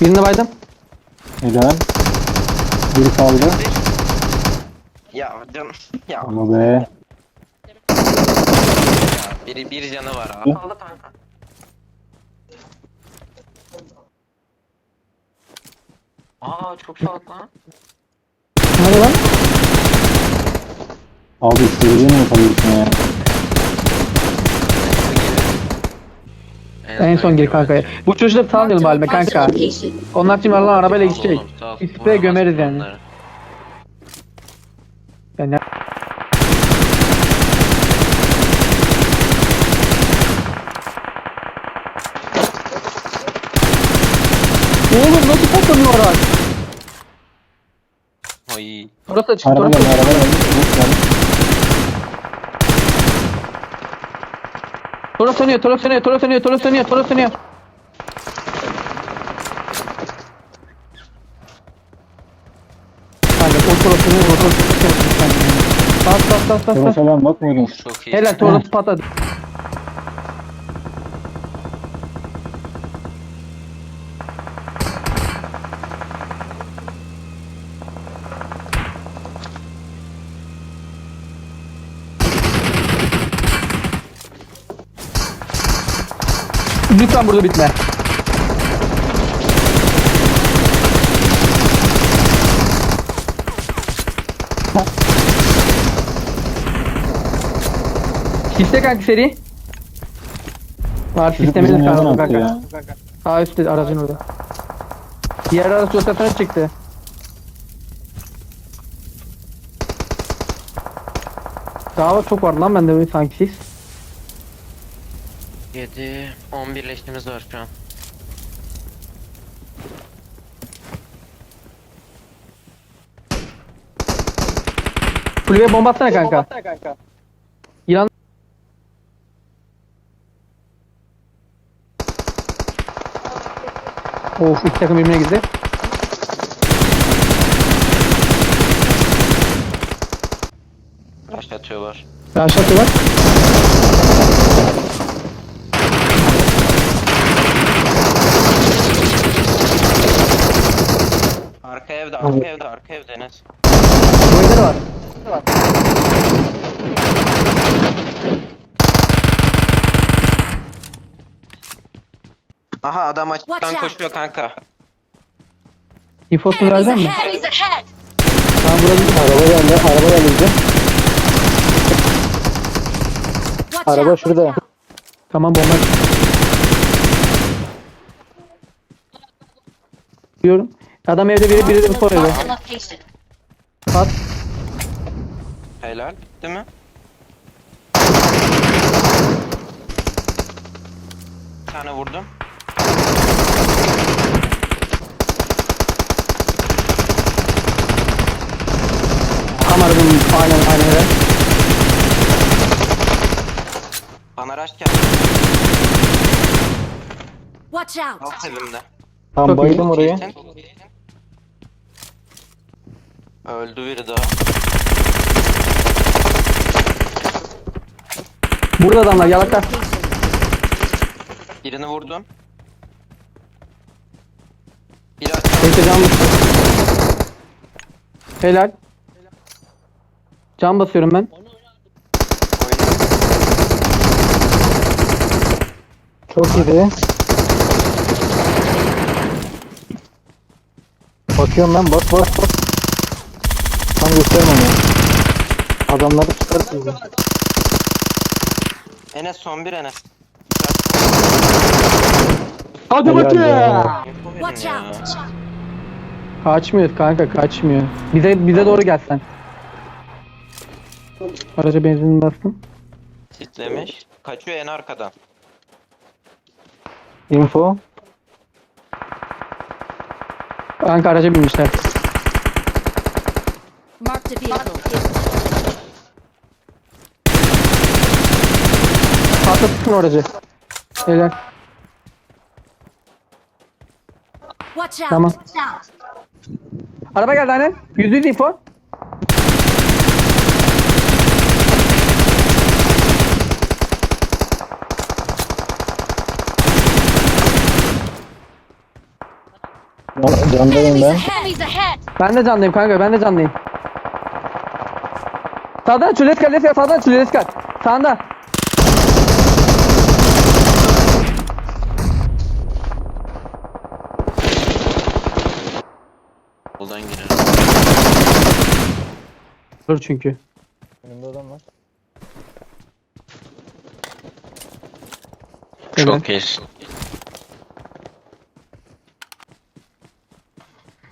Birini baydım. Helal. Biri kaldı. Ya canım. Ya, Ama be. ya biri bir canı var abi. Kaldı kanka. Aa çok sağlık lan. Hadi lan. Abi istediğini mi yapabilirsin ya? En son gir kanka. Bu çocukları salmayalım halime kanka. Onlar şimdi lan arabayla gidecek. sprey gömeriz yani. Yani Oğlum nasıl patlamıyor araç? Oy. Burası açık. Araba Burası geldi, açık. araba geldi. Boost geldi. Toros sönüyor, Toros sönüyor, Toros sönüyor, Toros sönüyor, Toros sönüyor. Kanka o Toros sönüyor, o Toros sönüyor. Bas bas bas bas bas. Toros'a ben bakmıyordum. Çok iyi. Helal Toros patladı. Lütfen burada bitme. Siste kanka seri. Var sistemini bizim kaldı kanka. Sağ üstte aracın orada. Diğer araç rotasyona çıktı. Daha çok var lan bende böyle sanki siz. 7 11 leşimiz var şu an. Kulübeye bomba atsana kanka. Yılan Of iki takım birbirine girdi. Başlatıyorlar. Aşağısı var. Arka evde, arka evde, arka evde Enes. Bu evde de var. Aha adam açıktan Watch out. koşuyor kanka. İnfosunu Enemies vereceğim mi? ahead. Enemies ahead. Tamam burada Araba geldi, araba geldi bize. Watch Araba out. şurada. Tamam bomba. Diyorum. Adam evde biri biri de bu evde. Marked a location. At. Helal. Bitti mi? Bir tane vurdum. Tam arabanın aynen aynen öyle. Bana araç geldi. Watch out. Alt evimde. Tam Çok iyi. bayıldım oraya. İyisin. Öldü biri daha. Burada adamlar yalaklar. Birini vurdum. Biri açıktan Neyse can basıyorum. Helal. Can basıyorum ben. Çok iyiydi. Bakıyorum ben bak bak bak. Tam göstermem ya. Adamları çıkartıyor. Enes son bir Enes. Hadi Helal bakayım. ya. Watch out. Kaçmıyor kanka kaçmıyor. Bize bize doğru gelsen. Araca benzin bastım. Sitlemiş. Kaçıyor en arkadan. Info. Kanka araca binmişler. Marked a vehicle. Patlatırsın o aracı. Helal. Watch out. Tamam. Watch out. Araba geldi aynen. Yüzde yüz info. Candayım Enemies ben. ahead! Enemies ahead! Ben de canlıyım kanka ben de canlıyım. Sağdan çüles Leska sağdan çüles Sağında. Buradan girelim. Dur çünkü. Önümde adam var. Çok iyisin.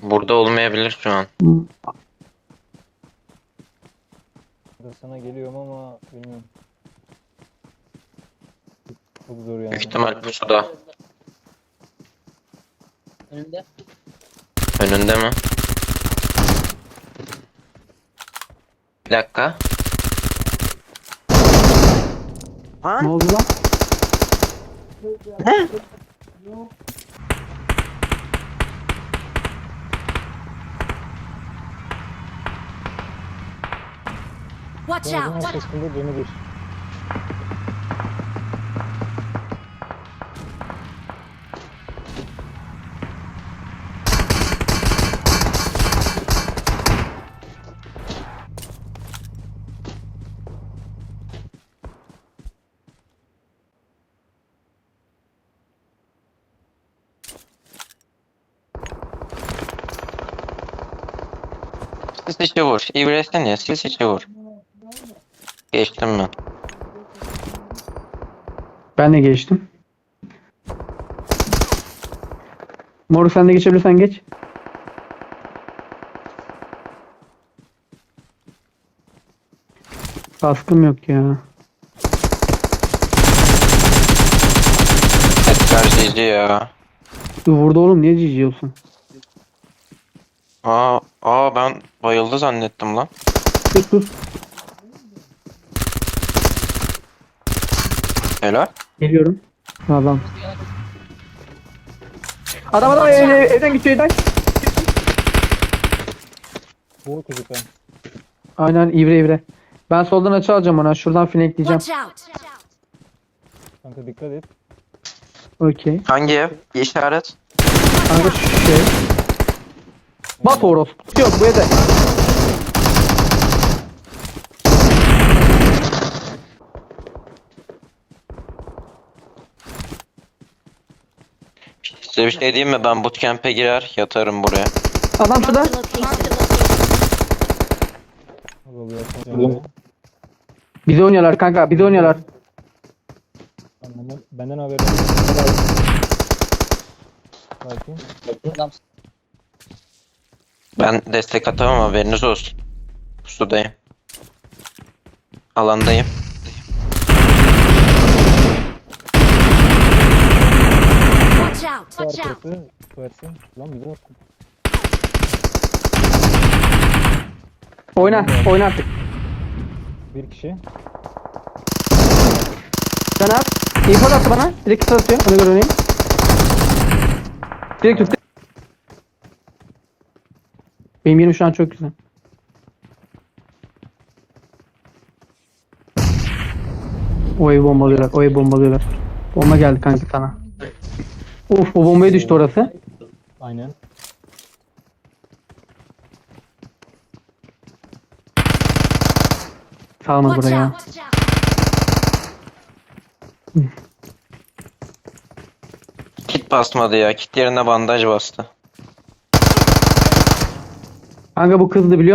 Burada olmayabilir şu an. Ben sana geliyorum ama bilmiyorum. Çok zor yani. Büyük ihtimal pusuda. Önünde. Önünde mi? Bir dakika. Ne oldu lan? Watch Ağacın out! arkasında canı bir. Sis içi vur. İbresene ya. Sis içi vur. Geçtim ben. Ben de geçtim. Moru sen de geçebilirsen geç. Kaskım yok ya. Tekrar GG ya. Vurdu oğlum niye cici olsun? Aa, aa ben bayıldı zannettim lan. Dur dur. Helal. Geliyorum. Adam. Adam adam ev, ev- evden geçiyor evden. Bu çocuklar. Aynen ivre ivre. Ben soldan açı alacağım ona. Şuradan flankleyeceğim. Watch out! Kanka dikkat et. Okey. Hangi ev? İşaret. Kanka şu şey. Bas Oros. Yok bu evde. Size bir şey diyeyim mi? Ben bootcamp'e girer yatarım buraya. Adam şurada. Bize oynuyorlar kanka. Bize oynuyorlar. Benden, yok. Adam Ben destek atamam haberiniz olsun. Pusudayım. Alandayım. Watch out! Watch out! arkası. Lan bize bak. Oyna. Oyna artık. Bir kişi. Sen at. İnfaz attı bana. Direkt kısa atıyor. Ona göre oynayayım. Direkt tut. Benim yerim şu an çok güzel. O evi bombalıyorlar. O evi bombalıyorlar. Bomba geldi kanka sana. Uf o bombaya düştü orası. Aynen. Salma Watch buraya. out! Kit basmadı ya. Kit yerine bandaj bastı. Kanka bu kızdı biliyor